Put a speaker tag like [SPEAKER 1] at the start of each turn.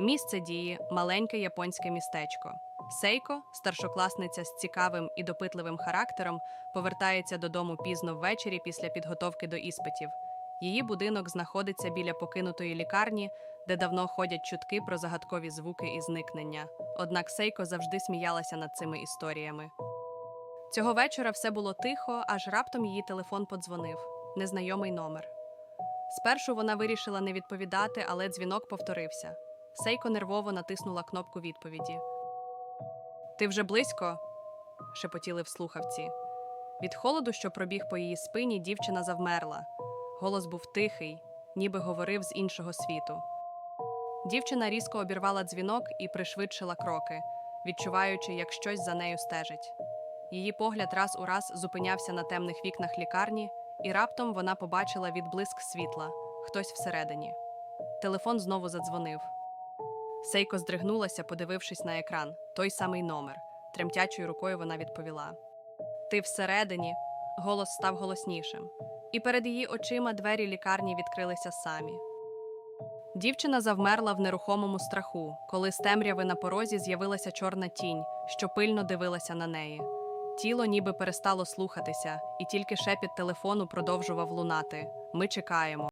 [SPEAKER 1] Місце дії маленьке японське містечко. Сейко, старшокласниця з цікавим і допитливим характером, повертається додому пізно ввечері після підготовки до іспитів. Її будинок знаходиться біля покинутої лікарні, де давно ходять чутки про загадкові звуки і зникнення. Однак Сейко завжди сміялася над цими історіями. Цього вечора все було тихо, аж раптом її телефон подзвонив незнайомий номер. Спершу вона вирішила не відповідати, але дзвінок повторився. Сейко нервово натиснула кнопку відповіді. Ти вже близько? шепотіли в слухавці. Від холоду, що пробіг по її спині, дівчина завмерла. Голос був тихий, ніби говорив з іншого світу. Дівчина різко обірвала дзвінок і пришвидшила кроки, відчуваючи, як щось за нею стежить. Її погляд раз у раз зупинявся на темних вікнах лікарні, і раптом вона побачила відблиск світла хтось всередині. Телефон знову задзвонив. Сейко здригнулася, подивившись на екран той самий номер. Тремтячою рукою вона відповіла: Ти всередині. Голос став голоснішим, і перед її очима двері лікарні відкрилися самі. Дівчина завмерла в нерухомому страху, коли з темряви на порозі з'явилася чорна тінь, що пильно дивилася на неї. Тіло ніби перестало слухатися, і тільки шепіт телефону продовжував лунати. Ми чекаємо.